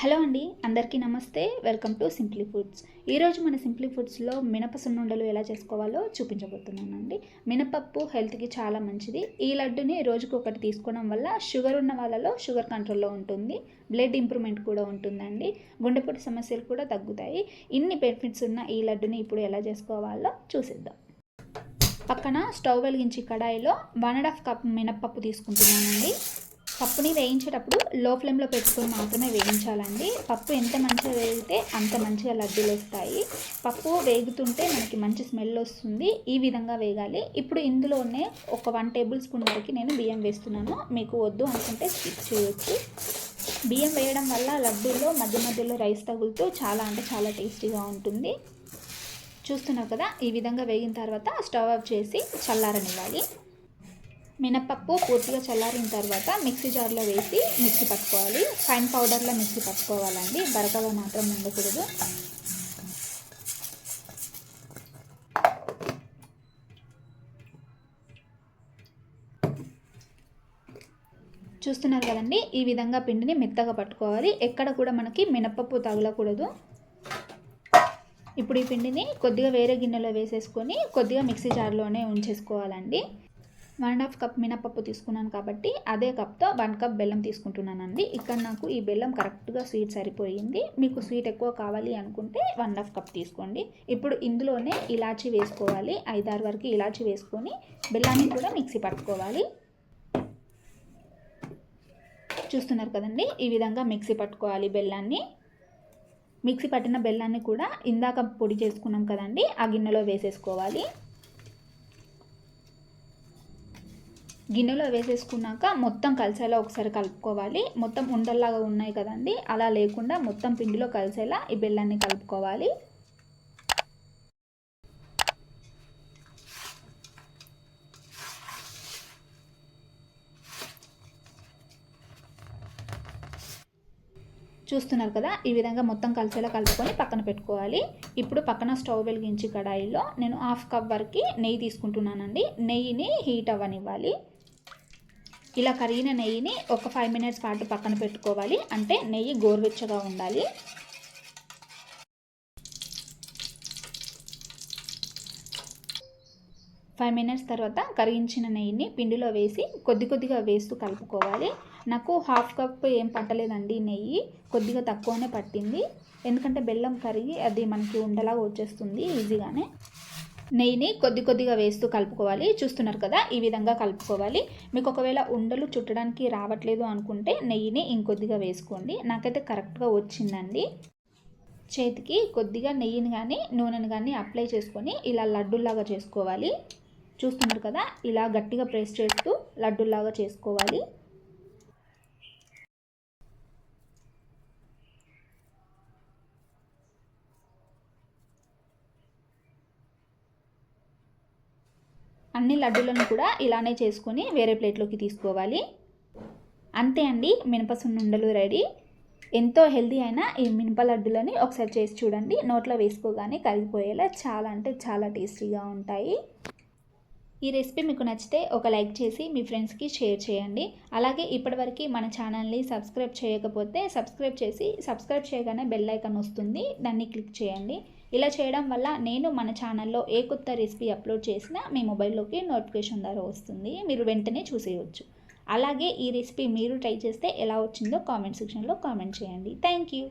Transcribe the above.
Hello అండి అందరికీ నమస్తే. Welcome to simply foods. ఈరోజు మన సింప్లీ ఫుడ్స్లో మినప సున్నుండలు ఎలా చేసుకోవాలో చూపించబోతున్నానండి. మినపప్పు హెల్త్కి చాలా మంచిది. ఈ లడ్డుని రోజుకు ఒకటి తీసుకోవడం వల్ల షుగర్ ఉన్న వాళ్ళలో షుగర్ కంట్రోల్లో ఉంటుంది. బ్లడ్ ఇంప్రూవ్మెంట్ కూడా ఉంటుందండి. గుండెపోటు సమస్యలు కూడా తగ్గుతాయి. ఇన్ని బెనిఫిట్స్ ఉన్న ఈ లడ్డుని ఇప్పుడు ఎలా చేసుకోవాలో చూసిద్దాం. పక్కన స్టవ్ వెలిగించి కడాయిలో వన్ అండ్ హాఫ్ కప్ మినప్పప్పు తీసుకుంటున్నానండి. పప్పుని వేయించేటప్పుడు లో ఫ్లేమ్లో పెట్టుకొని మాత్రమే వేయించాలండి. పప్పు ఎంత మంచిగా వేగితే అంత మంచిగా లడ్డూలు వస్తాయి. పప్పు వేగుతుంటే మనకి మంచి స్మెల్ వస్తుంది. ఈ విధంగా వేగాలి. ఇప్పుడు ఇందులోనే ఒక వన్ టేబుల్ స్పూన్ వరకు నేను బియ్యం వేస్తున్నాను. మీకు వద్దు అనుకుంటే స్కిప్ చేయొచ్చు. బియ్యం వేయడం వల్ల లడ్డూల్లో మధ్య మధ్యలో రైస్ తగులుతూ చాలా అంటే చాలా టేస్టీగా ఉంటుంది. చూస్తున్నావు కదా? ఈ విధంగా వేగిన తర్వాత స్టవ్ ఆఫ్ చేసి చల్లారనివ్వాలి. మినపప్పు పూర్తిగా చల్లారిన తర్వాత మిక్సీ జార్లో వేసి మిక్సీ పట్టుకోవాలి. ఫైన్ పౌడర్లో మిక్సీ పట్టుకోవాలండి. బరకగా మాత్రం ఉండకూడదు. చూస్తున్నారు కదండి ఈ విధంగా పిండిని మెత్తగా పట్టుకోవాలి. ఎక్కడ కూడా మనకి మినపప్పు తగలకూడదు. ఇప్పుడు ఈ పిండిని కొద్దిగా వేరే గిన్నెలో వేసేసుకొని కొద్దిగా మిక్సీ జార్లోనే ఉంచేసుకోవాలండి. వన్ అండ్ హాఫ్ కప్ మినపప్పు తీసుకున్నాను కాబట్టి అదే కప్తో వన్ కప్ బెల్లం తీసుకుంటున్నానండి. ఇక్కడ నాకు ఈ బెల్లం కరెక్ట్గా స్వీట్ సరిపోయింది. మీకు స్వీట్ ఎక్కువ కావాలి అనుకుంటే వన్ హాఫ్ కప్ తీసుకోండి. ఇప్పుడు ఇందులోనే ఇలాచీ వేసుకోవాలి. ఐదారు వరకు ఇలాచీ వేసుకొని బెల్లాన్ని కూడా మిక్సీ పట్టుకోవాలి. చూస్తున్నారు కదండి? ఈ విధంగా మిక్సీ పట్టుకోవాలి బెల్లాన్ని. మిక్సీ పట్టిన బెల్లాన్ని కూడా ఇందాక పొడి చేసుకున్నాం కదండి ఆ గిన్నెలో వేసేసుకోవాలి. గిన్నెలో వేసేసుకున్నాక మొత్తం కలిసేలా ఒకసారి కలుపుకోవాలి. మొత్తం ఉండల్లాగా ఉన్నాయి కదండి అలా లేకుండా మొత్తం పిండిలో కలిసేలా ఈ బెల్లాన్ని కలుపుకోవాలి. చూస్తున్నారు కదా ఈ విధంగా మొత్తం కలిసేలా కలుపుకొని పక్కన పెట్టుకోవాలి. ఇప్పుడు పక్కన స్టవ్ వెలిగించి కడాయిలో నేను హాఫ్ కప్ వరకు నెయ్యి తీసుకుంటున్నానండి. నెయ్యిని హీట్ అవ్వనివ్వాలి. ఇలా కరిగిన నెయ్యిని ఒక ఫైవ్ మినిట్స్ పాటు పక్కన పెట్టుకోవాలి. అంటే నెయ్యి గోరువెచ్చగా ఉండాలి. ఫైవ్ మినిట్స్ తర్వాత కరిగించిన నెయ్యిని పిండిలో వేసి కొద్ది కొద్దిగా వేస్తూ కలుపుకోవాలి. నాకు హాఫ్ కప్ ఏం పట్టలేదండి నెయ్యి. కొద్దిగా తక్కువనే పట్టింది. ఎందుకంటే బెల్లం కరిగి అది మనకి ఉండలాగా వచ్చేస్తుంది ఈజీగానే. నెయ్యిని కొద్ది కొద్దిగా వేస్తూ కలుపుకోవాలి. చూస్తున్నారు కదా ఈ విధంగా కలుపుకోవాలి. మీకు ఒకవేళ ఉండలు చుట్టడానికి రావట్లేదు అనుకుంటే నెయ్యిని ఇంకొద్దిగా వేసుకోండి. నాకైతే కరెక్ట్గా వచ్చిందండి. చేతికి కొద్దిగా నెయ్యిని కానీ నూనెని కానీ అప్లై చేసుకొని ఇలా లడ్డులాగా చేసుకోవాలి. చూస్తున్నారు కదా ఇలా గట్టిగా ప్రెస్ చేస్తూ లడ్డులాగా చేసుకోవాలి. అన్ని లడ్డూలను కూడా ఇలానే చేసుకొని వేరే ప్లేట్లోకి తీసుకోవాలి. అంతే అండి మినపసున్నుండలు రెడీ. ఎంతో హెల్దీ అయిన ఈ మినప లడ్డులని ఒకసారి చేసి చూడండి. నోట్లో వేసుకోగానే కరిగిపోయేలా చాలా అంటే చాలా టేస్టీగా ఉంటాయి. ఈ రెసిపీ మీకు నచ్చితే ఒక లైక్ చేసి మీ ఫ్రెండ్స్కి షేర్ చేయండి. అలాగే ఇప్పటివరకు మన ఛానల్ని సబ్స్క్రైబ్ చేయకపోతే సబ్స్క్రైబ్ చేసి సబ్స్క్రైబ్ చేయగానే బెల్ ఐకాన్ వస్తుంది. దాన్ని క్లిక్ చేయండి. ఇలా చేయడం వల్ల నేను మన ఛానల్లో ఏ కొత్త రెసిపీ అప్లోడ్ చేసినా మీ మొబైల్లోకి నోటిఫికేషన్ ద్వారా వస్తుంది. మీరు వెంటనే చూసేయవచ్చు అలాగే ఈ రెసిపీ మీరు ట్రై చేస్తే ఎలా వచ్చిందో కామెంట్ సెక్షన్లో కామెంట్ చేయండి. Thank you.